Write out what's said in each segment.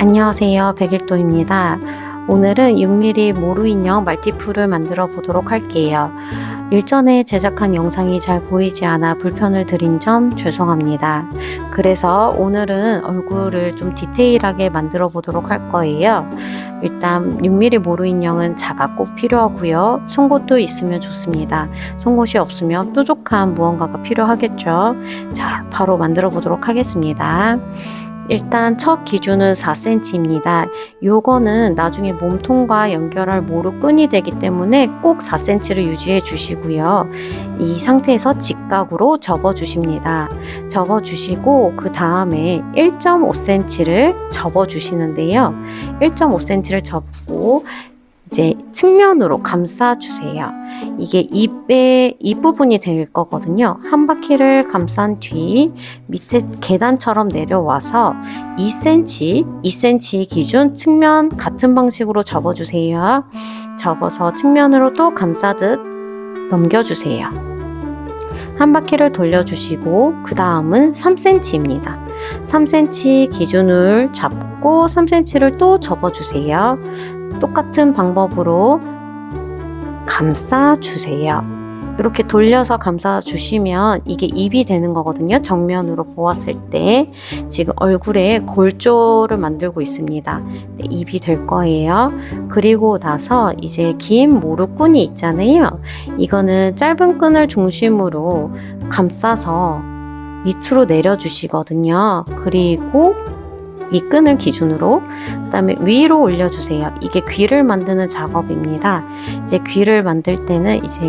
안녕하세요. 백일도입니다. 오늘은 6mm 모루 인형 말티풀을 만들어 보도록 할게요. 일전에 제작한 영상이 잘 보이지 않아 불편을 드린 점 죄송합니다. 그래서 오늘은 얼굴을 좀 디테일하게 만들어 보도록 할 거예요. 일단 6mm 모루 인형은 자가 꼭 필요하고요. 송곳도 있으면 좋습니다. 송곳이 없으면 뾰족한 무언가가 필요하겠죠. 자, 바로 만들어 보도록 하겠습니다. 일단 첫 기준은 4cm입니다. 요거는 나중에 몸통과 연결할 모루끈이 되기 때문에 꼭 4cm를 유지해 주시고요. 이 상태에서 직각으로 접어 주십니다. 접어 주시고 그 다음에 1.5cm를 접어 주시는데요. 1.5cm를 접고 이제 측면으로 감싸 주세요. 이게 입의 입 부분이 될 거거든요. 한 바퀴를 감싼 뒤 밑에 계단처럼 내려와서 2cm, 2cm 기준 측면 같은 방식으로 접어주세요. 접어서 측면으로 또 감싸듯 넘겨주세요. 한 바퀴를 돌려주시고 그 다음은 3cm입니다. 3cm 기준을 잡고 3cm를 또 접어주세요. 똑같은 방법으로 감싸 주세요. 이렇게 돌려서 감싸 주시면 이게 입이 되는 거거든요. 정면으로 보았을 때 지금 얼굴에 골조를 만들고 있습니다. 네, 입이 될 거예요. 그리고 나서 이제 긴 모루끈이 있잖아요. 이거는 짧은 끈을 중심으로 감싸서 밑으로 내려주시거든요. 그리고 이 끈을 기준으로 그다음에 위로 올려주세요. 이게 귀를 만드는 작업입니다. 이제 귀를 만들 때는 이제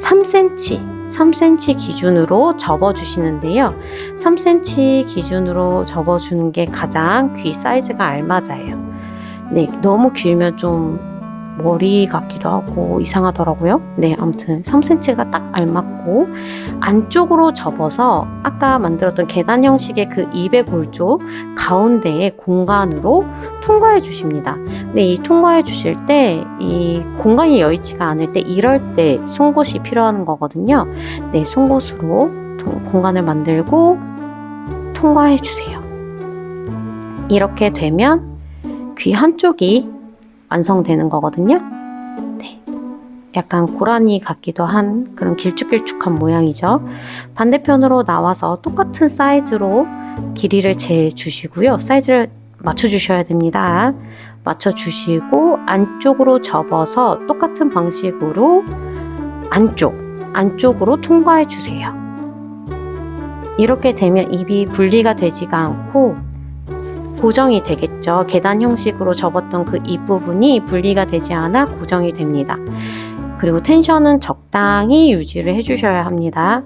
3cm 3cm 기준으로 접어주시는데요. 3cm 기준으로 접어주는 게 가장 귀 사이즈가 알맞아요. 네, 너무 길면 좀 머리 같기도 하고 이상하더라고요. 네, 아무튼 3cm가 딱 알맞고 안쪽으로 접어서 아까 만들었던 계단 형식의 그 입의 골조 가운데의 공간으로 통과해 주십니다. 근데 이 통과해 주실 때 이 공간이 여의치가 않을 때 이럴 때 송곳이 필요한 거거든요. 네, 송곳으로 통- 공간을 만들고 통과해 주세요. 이렇게 되면 귀 한쪽이 완성되는 거거든요. 네. 약간 고라니 같기도 한 그런 길쭉길쭉한 모양이죠. 반대편으로 나와서 똑같은 사이즈로 길이를 재 주시고요. 사이즈를 맞춰 주셔야 됩니다. 맞춰 주시고 안쪽으로 접어서 똑같은 방식으로 안쪽 안쪽으로 통과해 주세요. 이렇게 되면 입이 분리가 되지가 않고 고정이 되겠죠. 계단 형식으로 접었던 그 입 부분이 분리가 되지 않아 고정이 됩니다. 그리고 텐션은 적당히 유지를 해주셔야 합니다.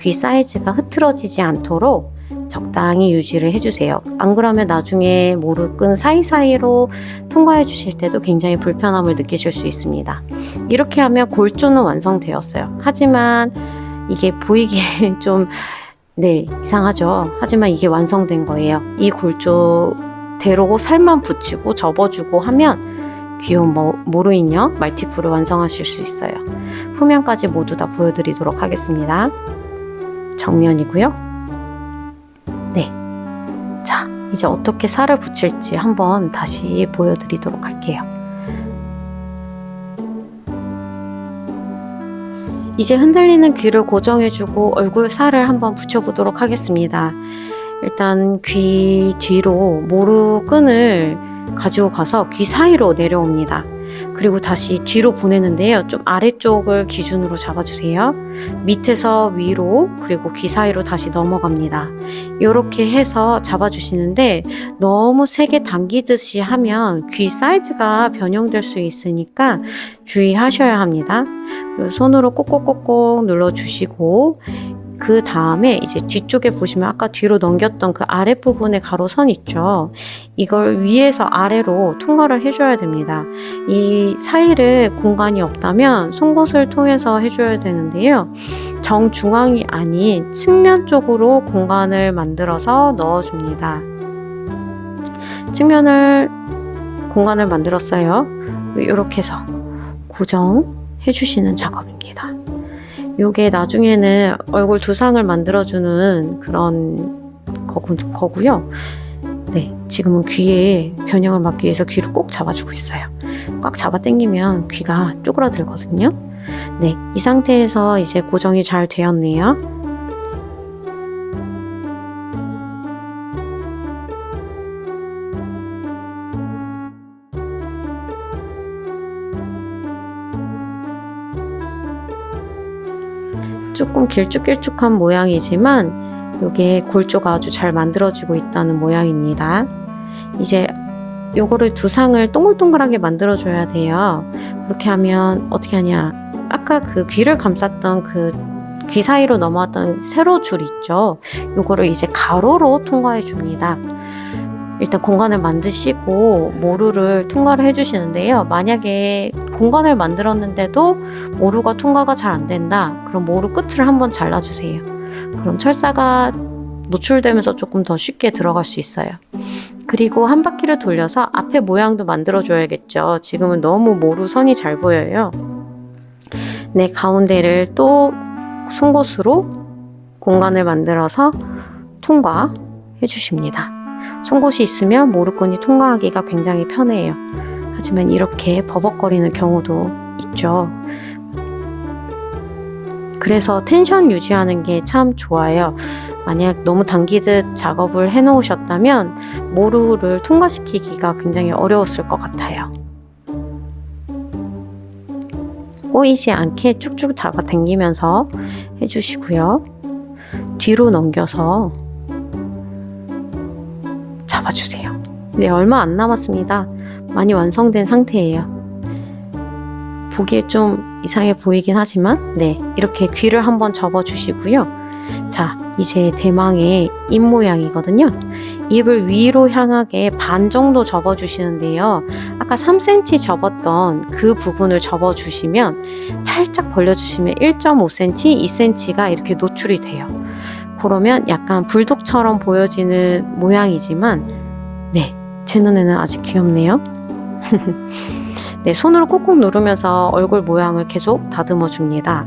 귀 사이즈가 흐트러지지 않도록 적당히 유지를 해주세요. 안 그러면 나중에 모르끈 사이사이로 통과해 주실 때도 굉장히 불편함을 느끼실 수 있습니다. 이렇게 하면 골조는 완성되었어요. 하지만 이게 보이기에 좀 네, 이상하죠. 하지만 이게 완성된 거예요. 이 골조대로 살만 붙이고 접어주고 하면 귀여운 모, 모루인형 말티풀을 완성하실 수 있어요. 후면까지 모두 다 보여드리도록 하겠습니다. 정면이고요. 네. 자, 이제 어떻게 살을 붙일지 한번 다시 보여드리도록 할게요. 이제 흔들리는 귀를 고정해주고 얼굴 살을 한번 붙여보도록 하겠습니다. 일단 귀 뒤로 모루 끈을 가지고 가서 귀 사이로 내려옵니다. 그리고 다시 뒤로 보내는데요. 좀 아래쪽을 기준으로 잡아주세요. 밑에서 위로 그리고 귀 사이로 다시 넘어갑니다. 이렇게 해서 잡아주시는데 너무 세게 당기듯이 하면 귀 사이즈가 변형될 수 있으니까 주의하셔야 합니다. 손으로 꼭꼭꼭꼭 눌러주시고 그 다음에 이제 뒤쪽에 보시면 아까 뒤로 넘겼던 그 아랫부분에 가로선 있죠. 이걸 위에서 아래로 통과를 해줘야 됩니다. 이 사이를 공간이 없다면 송곳을 통해서 해줘야 되는데요. 정중앙이 아닌 측면 쪽으로 공간을 만들어서 넣어줍니다. 측면을 공간을 만들었어요. 이렇게 해서 고정 해 주시는 작업입니다. 요게 나중에는 얼굴 두상을 만들어주는 그런 거구, 거고요. 네, 지금은 귀에 변형을 막기 위해서 귀를 꼭 잡아주고 있어요. 꽉 잡아 당기면 귀가 쪼그라들거든요. 네, 이 상태에서 이제 고정이 잘 되었네요. 조금 길쭉길쭉한 모양이지만 이게 골조가 아주 잘 만들어지고 있다는 모양입니다. 이제 요거를 두 상을 동글동글하게 만들어줘야 돼요. 그렇게 하면 어떻게 하냐. 아까 그 귀를 감쌌던 그 귀 사이로 넘어왔던 세로 줄 있죠. 요거를 이제 가로로 통과해 줍니다. 일단 공간을 만드시고 모루를 통과를 해주시는데요. 만약에 공간을 만들었는데도 모루가 통과가 잘 안 된다. 그럼 모루 끝을 한번 잘라주세요. 그럼 철사가 노출되면서 조금 더 쉽게 들어갈 수 있어요. 그리고 한 바퀴를 돌려서 앞에 모양도 만들어줘야겠죠. 지금은 너무 모루 선이 잘 보여요. 네, 가운데를 또 송곳으로 공간을 만들어서 통과해 주십니다. 송곳이 있으면 모루끈이 통과하기가 굉장히 편해요. 하지만 이렇게 버벅거리는 경우도 있죠. 그래서 텐션 유지하는 게 참 좋아요. 만약 너무 당기듯 작업을 해 놓으셨다면 모루를 통과시키기가 굉장히 어려웠을 것 같아요. 꼬이지 않게 쭉쭉 잡아 당기면서 해주시고요. 뒤로 넘겨서 잡아주세요. 네, 얼마 안 남았습니다. 많이 완성된 상태예요. 보기에 좀 이상해 보이긴 하지만, 네, 이렇게 귀를 한번 접어 주시고요. 자, 이제 대망의 입 모양이거든요. 입을 위로 향하게 반 정도 접어 주시는데요. 아까 3cm 접었던 그 부분을 접어 주시면 살짝 벌려 주시면 1.5cm, 2cm가 이렇게 노출이 돼요. 그러면 약간 불독처럼 보여지는 모양이지만, 네, 제 눈에는 아직 귀엽네요. 네, 손으로 꾹꾹 누르면서 얼굴 모양을 계속 다듬어 줍니다.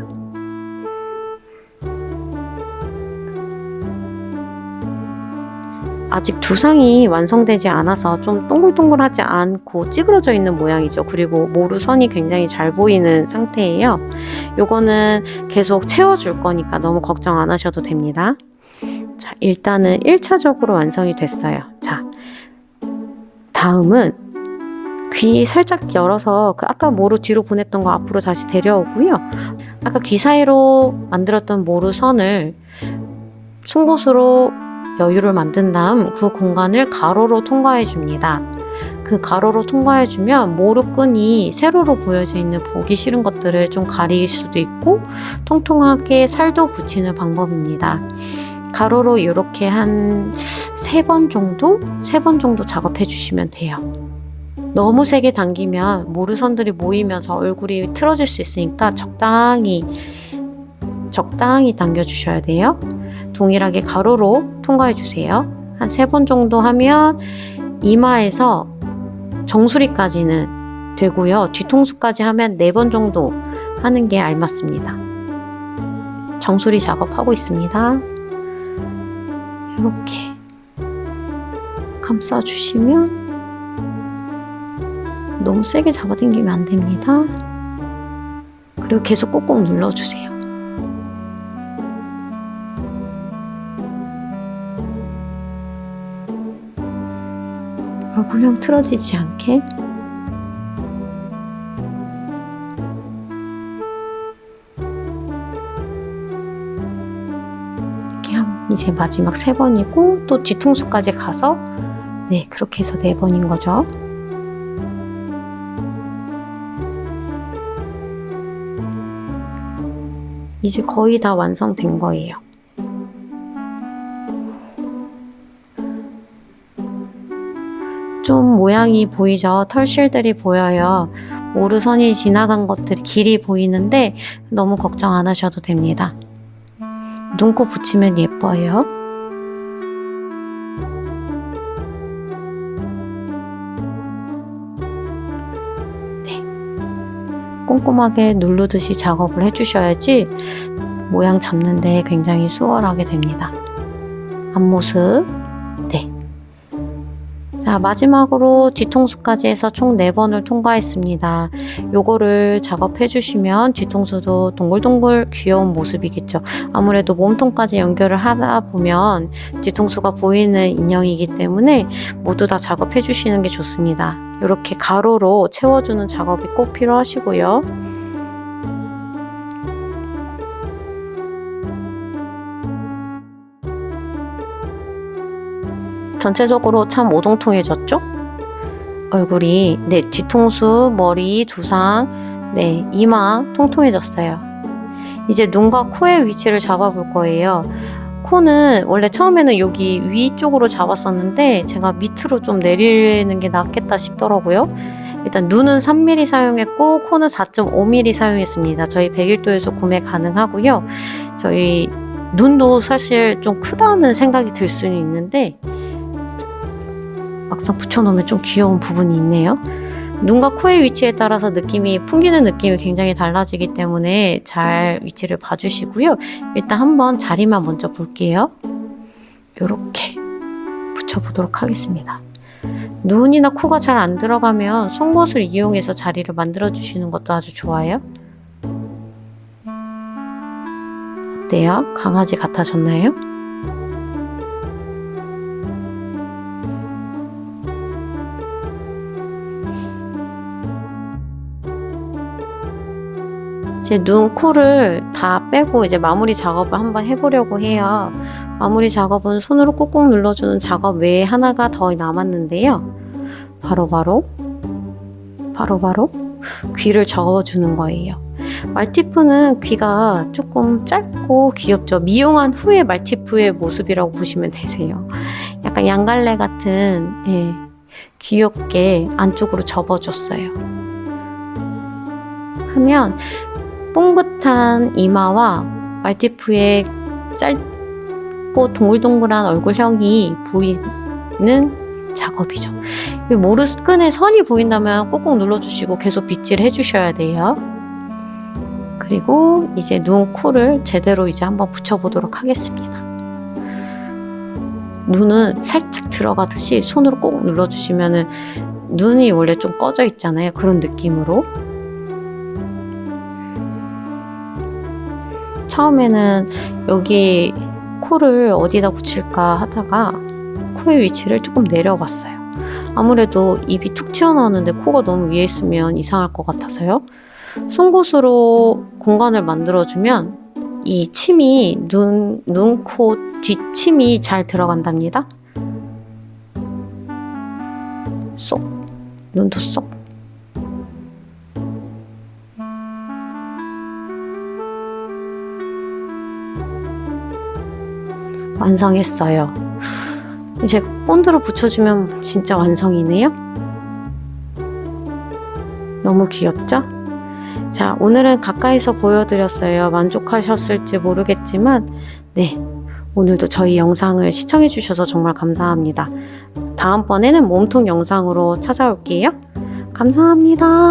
아직 두상이 완성되지 않아서 좀 동글동글하지 않고 찌그러져 있는 모양이죠. 그리고 모루선이 굉장히 잘 보이는 상태예요. 요거는 계속 채워줄 거니까 너무 걱정 안 하셔도 됩니다. 자, 일단은 1차적으로 완성이 됐어요. 자, 다음은 귀 살짝 열어서 그 아까 모루 뒤로 보냈던 거 앞으로 다시 데려오고요. 아까 귀 사이로 만들었던 모루 선을 송곳으로 여유를 만든 다음 그 공간을 가로로 통과해 줍니다. 그 가로로 통과해 주면 모루끈이 세로로 보여져 있는 보기 싫은 것들을 좀 가릴 수도 있고 통통하게 살도 붙이는 방법입니다. 가로로 이렇게 한 세 번 정도? 세 번 정도 작업해 주시면 돼요. 너무 세게 당기면 모루선들이 모이면서 얼굴이 틀어질 수 있으니까 적당히 적당히 당겨 주셔야 돼요. 동일하게 가로로 통과해 주세요. 한 세 번 정도 하면 이마에서 정수리까지는 되고요. 뒤통수까지 하면 네 번 정도 하는 게 알맞습니다. 정수리 작업하고 있습니다. 이렇게 감싸 주시면 너무 세게 잡아당기면 안 됩니다. 그리고 계속 꾹꾹 눌러주세요. 얼굴형 틀어지지 않게 이렇게 하면 이제 마지막 세 번이고 또 뒤통수까지 가서 네 그렇게 해서 네 번인 거죠. 이제 거의 다 완성된 거예요. 좀 모양이 보이죠? 털실들이 보여요. 오르선이 지나간 것들이 길이 보이는데 너무 걱정 안 하셔도 됩니다. 눈코 붙이면 예뻐요. 꼼꼼하게 누르듯이 작업을 해주셔야지 모양 잡는데 굉장히 수월하게 됩니다. 앞모습, 네. 자, 마지막으로 뒤통수까지 해서 총 4번을 통과했습니다. 요거를 작업해 주시면 뒤통수도 동글동글 귀여운 모습이겠죠. 아무래도 몸통까지 연결을 하다 보면 뒤통수가 보이는 인형이기 때문에 모두 다 작업해 주시는 게 좋습니다. 이렇게 가로로 채워주는 작업이 꼭 필요하시고요. 전체적으로 참 오동통해졌죠? 얼굴이 네 뒤통수, 머리, 두상, 네 이마 통통해졌어요. 이제 눈과 코의 위치를 잡아볼 거예요. 코는 원래 처음에는 여기 위쪽으로 잡았었는데 제가 밑으로 좀 내리는 게 낫겠다 싶더라고요. 일단 눈은 3mm 사용했고 코는 4.5mm 사용했습니다. 저희 101도에서 구매 가능하고요. 저희 눈도 사실 좀 크다는 생각이 들 수는 있는데 막상 붙여놓으면 좀 귀여운 부분이 있네요. 눈과 코의 위치에 따라서 느낌이 풍기는 느낌이 굉장히 달라지기 때문에 잘 위치를 봐주시고요. 일단 한번 자리만 먼저 볼게요. 이렇게 붙여보도록 하겠습니다. 눈이나 코가 잘 안 들어가면 송곳을 이용해서 자리를 만들어 주시는 것도 아주 좋아요. 어때요? 강아지 같아졌나요? 제 눈, 코를 다 빼고 이제 마무리 작업을 한번 해보려고 해요. 마무리 작업은 손으로 꾹꾹 눌러주는 작업 외에 하나가 더 남았는데요. 바로바로, 바로바로 귀를 접어주는 거예요. 말티프는 귀가 조금 짧고 귀엽죠. 미용한 후에 말티프의 모습이라고 보시면 되세요. 약간 양갈래 같은, 예, 귀엽게 안쪽으로 접어줬어요. 하면 뽕긋한 이마와 말티프의 짧고 동글동글한 얼굴형이 보이는 작업이죠. 이 모르스끈에 선이 보인다면 꾹꾹 눌러주시고 계속 빗질 해주셔야 돼요. 그리고 이제 눈, 코를 제대로 이제 한번 붙여보도록 하겠습니다. 눈은 살짝 들어가듯이 손으로 꼭 눌러주시면은 눈이 원래 좀 꺼져 있잖아요. 그런 느낌으로. 처음에는 여기 코를 어디다 붙일까 하다가 코의 위치를 조금 내려봤어요. 아무래도 입이 툭 튀어나오는데 코가 너무 위에 있으면 이상할 것 같아서요. 송곳으로 공간을 만들어주면 이 침이 눈, 눈, 코, 뒷침이 잘 들어간답니다. 쏙. 눈도 쏙. 완성했어요. 이제 본드로 붙여주면 진짜 완성이네요. 너무 귀엽죠? 자, 오늘은 가까이서 보여드렸어요. 만족하셨을지 모르겠지만, 네. 오늘도 저희 영상을 시청해주셔서 정말 감사합니다. 다음번에는 몸통 영상으로 찾아올게요. 감사합니다.